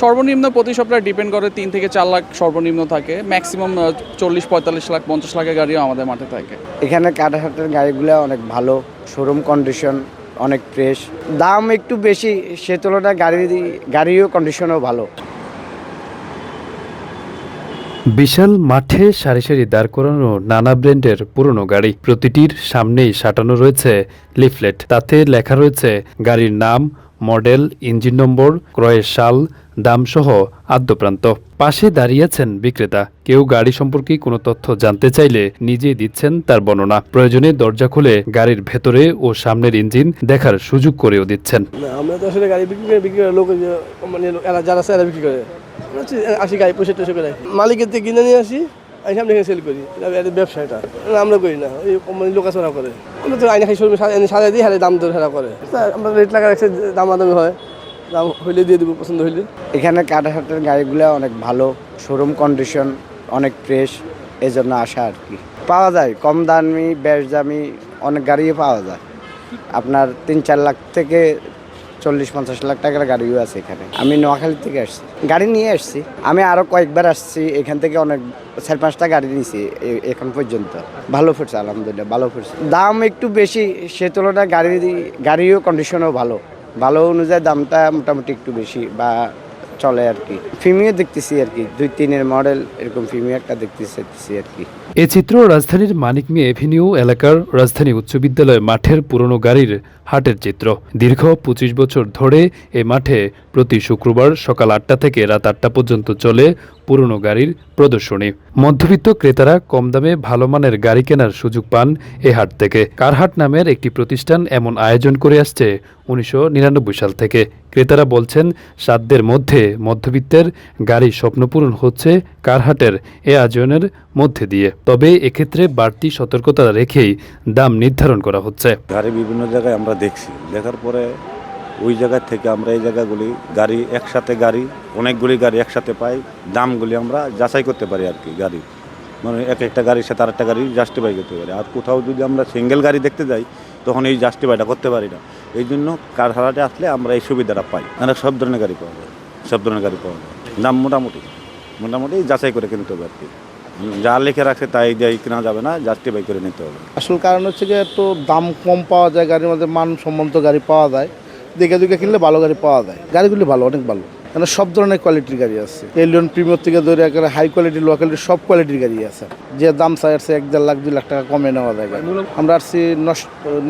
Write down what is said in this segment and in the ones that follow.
সর্বনিম্ন প্রতি সপ্তাহে ডিপেন্ড করে তিন থেকে চার লাখ সর্বনিম্ন থাকে। ম্যাক্সিমাম চল্লিশ পঁয়তাল্লিশ লাখ পঞ্চাশ লাখের গাড়িও আমাদের মাঠে থাকে। এখানে কাটাহাটের গাড়িগুলো অনেক ভালো শোরুম কন্ডিশন অনেক ফ্রেশ দাম একটু বেশি সে তুলনায় গাড়ি গাড়িও কন্ডিশনও ভালো। বিশাল মাঠে সারি সারি দাঁড় করানো নানা ব্র্যান্ডের পুরনো গাড়ি। প্রতিটির সামনেই সাঁটানো রয়েছে লিফলেট। তাতে লেখা রয়েছে গাড়ির নাম মডেল ইঞ্জিন নম্বর ক্রয়ের সাল দামসহ আদ্যপ্রান্ত। পাশে দাঁড়িয়েছেন বিক্রেতা। কেউ গাড়ি সম্পর্কে কোনো তথ্য জানতে চাইলে নিজেই দিচ্ছেন তার বর্ণনা। প্রয়োজনে দরজা খুলে গাড়ির ভেতরে ও সামনের ইঞ্জিন দেখার সুযোগ করেও দিচ্ছেন। আমরা তো আসলে গাড়ি বিক্রি করে বিক্রি করে লোক মানে এরা যারা আছে এরা বিক্রি করে। আমরা আসি গাড়ি পয়সা টয়সা করে। মালিকের থেকে কিনে নিয়ে আসি আমি সামনে সেল করি। এটা এদের ব্যবসা এটা। আমরা করি না। ওই কোম্পানি লোক আছে করে। আমরা তো আইনা খাই শোরুমে সাজা দিই হারে দাম দর হেরা করে। আমরা রেট লাগা রাখছে দামাদামি হয়। দাম হইলে দিয়ে দেবো, পছন্দ হইলে। এখানে কাটাহাটের গাড়িগুলো অনেক ভালো শোরুম কন্ডিশন অনেক ফ্রেশ এই জন্য আসা আর কি। পাওয়া যায়, কম দামি, বেশ দামি, অনেক গাড়িও পাওয়া যায়। আপনার তিন চার লাখ থেকে চল্লিশ পঞ্চাশ লাখ টাকার গাড়িও আছে এখানে। আমি নোয়াখালী থেকে আসছি। গাড়ি নিয়ে আসছি। আমি আরও কয়েকবার আসছি, এখান থেকে অনেক, চার পাঁচটা গাড়ি নিয়েছি এখন পর্যন্ত। ভালো ফুটছে, আলহামদুলিল্লাহ, ভালো ফুটছে। দাম একটু বেশি, সে তুলনায় গাড়ি গাড়িও কন্ডিশনও ভালো। ভালো অনুযায়ী দামটা মোটামুটি একটু বেশি বা চলে আর কি। ফিমিও দেখতেছি আর কি। দুই তিনের মডেল, এরকম ফিমিও একটা দেখতেছি আর কি। এ চিত্র রাজধানীর মানিক মিয়া এভিনিউ এলাকার রাজধানী উচ্চ বিদ্যালয় মাঠের পুরনো গাড়ির হাটের চিত্র। দীর্ঘ পঁচিশ বছর ধরে এ মাঠে প্রতি শুক্রবার সকাল আটটা থেকে রাত আটটা পর্যন্ত চলে পুরনো গাড়ির প্রদর্শনী। মধ্যবিত্ত ক্রেতারা কম দামে ভালো মানের গাড়ি কেনার সুযোগ পান এ হাট থেকে। কারহাট নামের একটি প্রতিষ্ঠান এমন আয়োজন করে আসছে উনিশশো নিরানব্বই সাল থেকে। ক্রেতারা বলছেন, সাধ্যের মধ্যে মধ্যবিত্তের গাড়ি স্বপ্নপূরণ হচ্ছে কারহাটের এ আয়োজনের মধ্যে দিয়ে। তবে এক্ষেত্রে বাড়তি সতর্কতা রেখেই দাম নির্ধারণ করা হচ্ছে। গাড়ি বিভিন্ন জায়গায় আমরা দেখছি। দেখার পরে ওই জায়গা থেকে আমরা এই জায়গাগুলি গাড়ি একসাথে গাড়ি, অনেকগুলি গাড়ি একসাথে পাই, দামগুলি আমরা যাচাই করতে পারি আর কি গাড়ি। মানে এক একটা গাড়ির সাথে আরেকটা গাড়ি জাস্টিফাই করতে পারি। আর কোথাও যদি আমরা সিঙ্গেল গাড়ি দেখতে যাই, তখন এই জাস্টিফাইটা করতে পারি না। এই জন্য কার হারাটে আসলে আমরা এই সুবিধাটা পাই। আমরা সব ধরনের গাড়ি পাওয়া যায়, সব ধরনের গাড়ি পাওয়া যায়। দাম মোটামুটি মোটামুটি যাচাই করে কিনতে হবে আর কি। যা লিখে রাখে তাই দিয়ে, কেনা যাবে না জাস্টিফাই করে নিতে হবে। আসল কারণ হচ্ছে যে একটু দাম কম পাওয়া যায়, গাড়ির মধ্যে মান সম্মত গাড়ি পাওয়া যায়। দেখে দেখে কিনলে ভালো গাড়ি পাওয়া যায়। গাড়িগুলি ভালো, অনেক ভালো। মানে সব ধরনের কোয়ালিটির গাড়ি আছে। এলিয়ন প্রিমিয়ার থেকে ধরে একেবারে হাই কোয়ালিটি লো কোয়ালিটির সব কোয়ালিটির গাড়ি আছে। যে দাম চাই আসছে এক দেড় লাখ, দুই লাখ টাকা কমে নেওয়া যায়। আমরা আসছি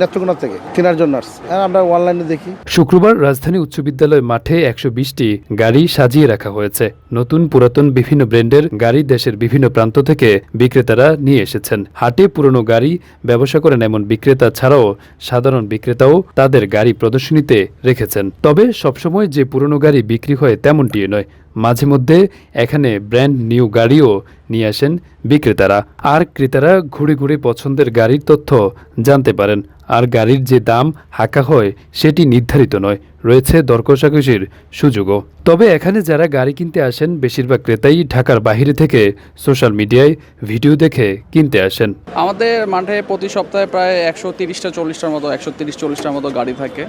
নেত্রকোনা থেকে, কেনার জন্য আসছি। আমরা অনলাইনে দেখি। শুক্রবার রাজধানী উচ্চ বিদ্যালয় মাঠে একশো বিশটি গাড়ি সাজিয়ে রাখা হয়েছে। নতুন পুরাতন বিভিন্ন ব্র্যান্ডের গাড়ি দেশের বিভিন্ন প্রান্ত থেকে বিক্রেতারা নিয়ে এসেছেন। হাটে পুরনো গাড়ি ব্যবসা করেন এমন বিক্রেতা ছাড়াও সাধারণ বিক্রেতাও তাদের গাড়ি প্রদর্শনীতে রেখেছেন। তবে সবসময় যে পুরনো গাড়ি বিক্রি হয় তেমনটি নয়। মাঝে মধ্যে এখানে ব্র্যান্ড নিউ গাড়িও নিয়ে আসেন বিক্রেতারা। আর ক্রেতারা ঘুরে ঘুরে পছন্দের গাড়ির তথ্য জানতে পারেন। আর গাড়ির যে দাম হাঁকা হয়, সেটি নির্ধারিত নয়। রয়েছে দরকষাকষির সুযোগও। তবে এখানে যারা গাড়ি কিনতে আসেন, বেশিরভাগ ক্রেতাই ঢাকার বাইরে থেকে সোশ্যাল মিডিয়ায় ভিডিও দেখে কিনতে আসেন। আমাদের মাঠে প্রতি সপ্তাহে প্রায় একশো তিরিশটা, চল্লিশটার মতো, একশো তিরিশ, চল্লিশটার মতো গাড়ি থাকে।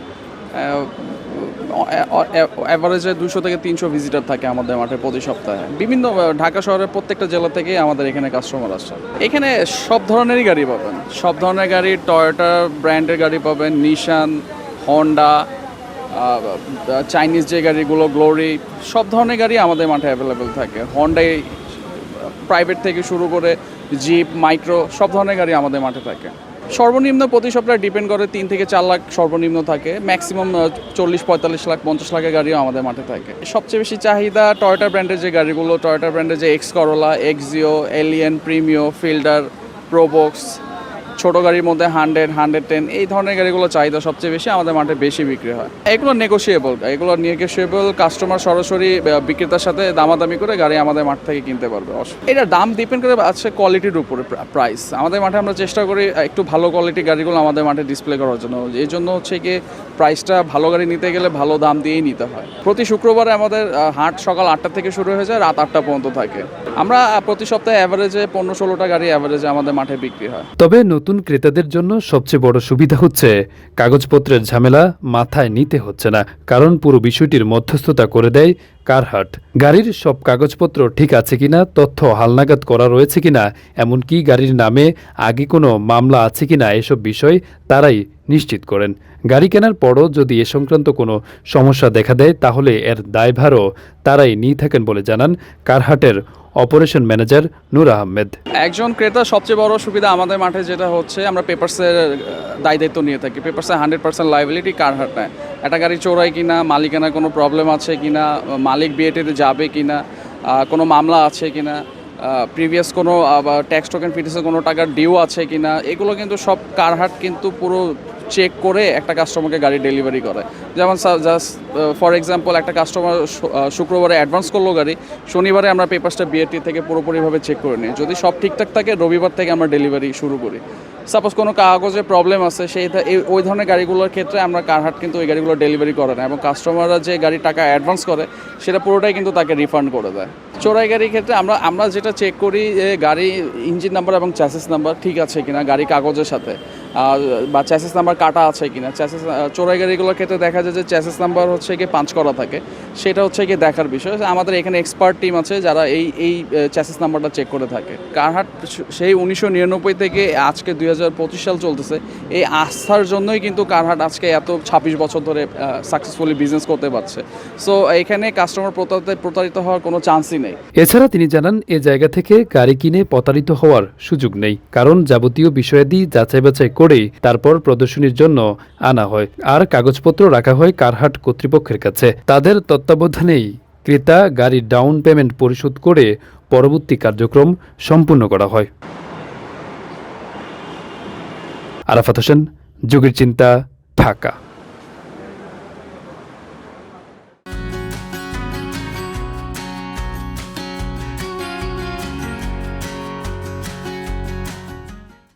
অ্যাভারেজে দুশো থেকে তিনশো ভিজিটার থাকে আমাদের মাঠে প্রতি সপ্তাহে। বিভিন্ন ঢাকা শহরের প্রত্যেকটা জেলা থেকে আমাদের এখানে কাস্টমার আসছে এখানে সব ধরনেরই গাড়ি পাবেন। সব ধরনের গাড়ি টয়োটা ব্র্যান্ডের গাড়ি পাবেন নিশান হন্ডা চাইনিজ যে গাড়িগুলো গ্লোরি সব ধরনের গাড়ি আমাদের মাঠে অ্যাভেলেবেল থাকে। হন্ডাই প্রাইভেট থেকে শুরু করে জিপ মাইক্রো সব ধরনের গাড়ি আমাদের মাঠে থাকে। সর্বনিম্ন প্রতি সপ্তাহে ডিপেন্ড করে তিন থেকে চার লাখ সর্বনিম্ন থাকে। ম্যাক্সিমাম চল্লিশ, পঁয়তাল্লিশ লাখ, পঞ্চাশ লাখের গাড়িও আমাদের মাঠে থাকে। সবচেয়ে বেশি চাহিদা টয়োটা ব্র্যান্ডের যে গাড়িগুলো টয়োটা ব্র্যান্ডের যে X Corolla Axio Allion Premio Fielder Probox ছোট গাড়ির মধ্যে হান্ড্রেড হান্ড্রেড টেন, এই ধরনের গাড়িগুলো চাহিদা সবচেয়ে বেশি আমাদের মাঠে বেশি বিক্রি হয়। এগুলো নেগোসিয়েবল এগুলো নেগোসিয়েবল কাস্টমার সরাসরি বিক্রেতার সাথে দামাদামি করে গাড়ি আমাদের মাঠ থেকে কিনতে পারবে। এটা দাম ডিপেন্ড করে আছে কোয়ালিটির উপরে প্রাইস আমাদের মাঠে আমরা চেষ্টা করি একটু ভালো কোয়ালিটির গাড়িগুলো আমাদের মাঠে ডিসপ্লে করার জন্য। এই জন্য হচ্ছে কি প্রাইসটা ভালো গাড়ি নিতে গেলে ভালো দাম দিয়েই নিতে হয়। প্রতি শুক্রবারে আমাদের হাট সকাল আটটা থেকে শুরু হয়ে যায়, রাত আটটা পর্যন্ত থাকে। আমরা প্রতি সপ্তাহে অ্যাভারেজে পনেরো ষোলোটা গাড়ি অ্যাভারেজে আমাদের মাঠে বিক্রি হয়। তবে নতুন ক্রেতাদের জন্য সবচেয়ে বড় সুবিধা হচ্ছে, কাগজপত্রের ঝামেলা মাথায় নিতে হচ্ছে না, কারণ পুরো বিষয়টির মধ্যস্থতা করে দেয় কারহাট। গাড়ির সব কাগজপত্র ঠিক আছে কিনা, তথ্য হালনাগাদ করা রয়েছে কিনা, এমনকি গাড়ির নামে আগে কোনো মামলা আছে কিনা এসব বিষয় তারাই নিশ্চিত করেন। গাড়ি কেনার পরও যদি এ সংক্রান্ত কোনো সমস্যা দেখা দেয়, তাহলে এর দায়ভারও তারাই নিয়ে থাকেন বলে জানান কারহাটের অপারেশন ম্যানেজার নূর আহমেদ। একজন ক্রেতা সবচেয়ে বড় সুবিধা আমাদের মাঠে যেটা হচ্ছে, আমরা পেপারসের দায় দায়িত্ব নিয়ে থাকি। পেপারসের hundred percent liability Carhat নেয়? একটা গাড়ি চোরাই কিনা মালিকানা কোনো প্রবলেম আছে কিনা, মালিক বিয়েটিতে যাবে কিনা কোনো মামলা আছে কিনা প্রিভিয়াস কোনো ট্যাক্স টোকেন ফিটিসের কোনো টাকার ডিউ আছে কিনা, এগুলো কিন্তু সব কারহাট কিন্তু পুরো চেক করে একটা কাস্টমারকে গাড়ি ডেলিভারি করে। যেমন জাস্ট ফর এক্সাম্পল একটা কাস্টমার শুক্রবারে অ্যাডভান্স করল গাড়ি, শনিবারে আমরা পেপারসটা বিএটি থেকে পুরোপুরিভাবে চেক করে নিই। যদি সব ঠিকঠাক থাকে, রবিবার থেকে আমরা ডেলিভারি শুরু করি। সাপোজ কোনো কাগজে প্রবলেম আছে, সেই ওই ধরনের গাড়িগুলোর ক্ষেত্রে আমরা কারহাট কিন্তু ওই গাড়িগুলো ডেলিভারি করে না এবং কাস্টমাররা যে গাড়ি টাকা অ্যাডভান্স করে, সেটা পুরোটাই কিন্তু তাকে রিফান্ড করে দেয়। চোরাই গাড়ির ক্ষেত্রে আমরা আমরা যেটা চেক করি গাড়ি ইঞ্জিন নাম্বার এবং চ্যাসিস নাম্বার ঠিক আছে কিনা, গাড়ি কাগজের সাথে। বা চ্যাসেস নাম্বার কাটা আছে কিনা? চ্যাসেস চোরাই গাড়িগুলোর ক্ষেত্রে দেখা যায় যে চ্যাসেস নাম্বার হচ্ছে কি পাঁচ করা থাকে। সেটা হচ্ছে গিয়ে দেখার বিষয়। আমাদের এখানে এক্সপার্ট টিম আছে যারা এই এই চ্যাসেস নাম্বারটা চেক করে থাকে। কারহাট সেই উনিশশো নিরানব্বই থেকে আজকে দুই হাজার পঁচিশ সাল চলতেছে। এই আস্থার জন্যই কিন্তু কারহাট আজকে এত ছাব্বিশ বছর ধরে সাকসেসফুলি বিজনেস করতে পারছে। সো এখানে কাস্টমার প্রতারিত হওয়ার কোনো চান্সই নেই। এছাড়া তিনি জানান, এ জায়গা থেকে গাড়ি কিনে প্রতারিত হওয়ার সুযোগ নেই। কারণ যাবতীয় বিষয়াদি যাচাই বাছাই করেই তারপর প্রদর্শনীর জন্য আনা হয়। আর কাগজপত্র রাখা হয় কারহাট কর্তৃপক্ষের কাছে। তাদের তত্ত্বাবধানেই ক্রেতা গাড়ির ডাউন পেমেন্ট পরিশোধ করে পরবর্তী কার্যক্রম সম্পূর্ণ করা হয়। আরাফাত হোসেন, যুগের চিন্তা, ঢাকা।